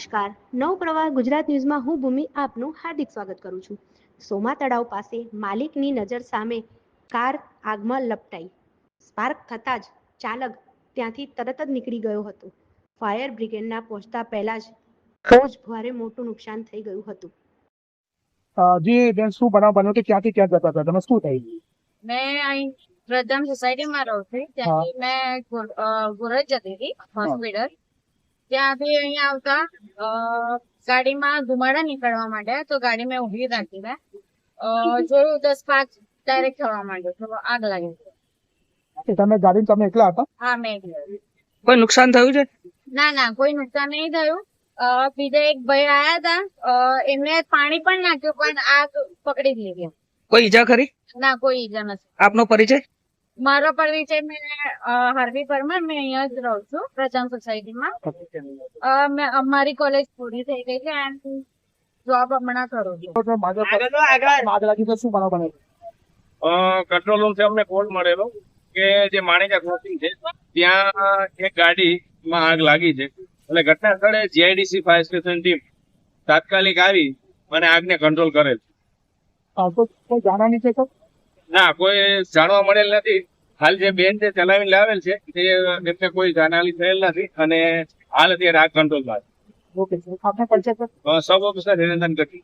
નમસ્કાર. નવ પ્રવાહ ગુજરાત ન્યૂઝમાં હું ભૂમિ આપનું હાર્દિક સ્વાગત કરું છું. સોમા તળાવ પાસે માલિકની નજર સામે કાર આગમાં લપટાઈ. સ્પાર્ક થતાં જ ચાલક ત્યાંથી તરત જ નીકળી ગયો હતો. ફાયર બ્રિગેડના પહોંચતા પહેલા જ બહુ જ ભારે મોટું નુકસાન થઈ ગયું હતું. જી બેન શું બનાવ બન્યો કે ક્યાંથી ક્યાં જતા હતા? તમે શું થઈ મેં અહીં પ્રધાન સોસાયટીમાં રહું છું. ત્યાંથી મેં ગોરજ જતી હતી હોસ્પિટલ ત્યાંથી અહીંયા આવતા ગાડીમાં ધુમાડા નીકળવા માંડ્યા તો ગાડી મેં ઊભી રાખી મેં. જોયું દસ પાંચ ડાયરેક્ટ થવા માંડ્યો તો આગ લાગી તમે ગાડી તમે એકલા હતા? હા મેં એકલા કોઈ નુકસાન થયું છે? ના ના કોઈ નુકસાન નહીં થયું. બીજા એક ભાઈ આયા હતા અ, એમને પાણી પણ નાખ્યું પણ આગ પકડી જ લીધી. કોઈ ઈજા ખરી? ના કોઈ ઈજા નથી. આપનો પરિચય? મારો પરિચય મેં હાર્વી પરમાર મેં અહીંયા જ રહું છું પ્રજામ સોસાયટીમાં. મારી મેં અમારી કોલેજ પૂરી થઈ ગઈ છે એન્ડ જોબ હમણાં કરું છું. કંટ્રોલ રૂમથી અમને કોલ મળેલો કે જે માણેકા ક્રોસિંગ છે ત્યાં એક ગાડીમાં આગ લાગી છે. એટલે ઘટના સ્થળે જીઆઈડીસી ફાયર સ્ટેશન ટીમ તાત્કાલિક આવી અને આગને કંટ્રોલ કરેલ. અ, તો કોઈ જાણવાની છે તો ના કોઈ જાણવા મળેલ નથી. હાલ જે બેન જે ચલાવીને લાવેલ છે તે એમને કોઈ જાનહાની થયેલ નથી અને હાલ અત્યારે આગ કંટ્રોલમાં okay sub officer Hirendra Gadhvi.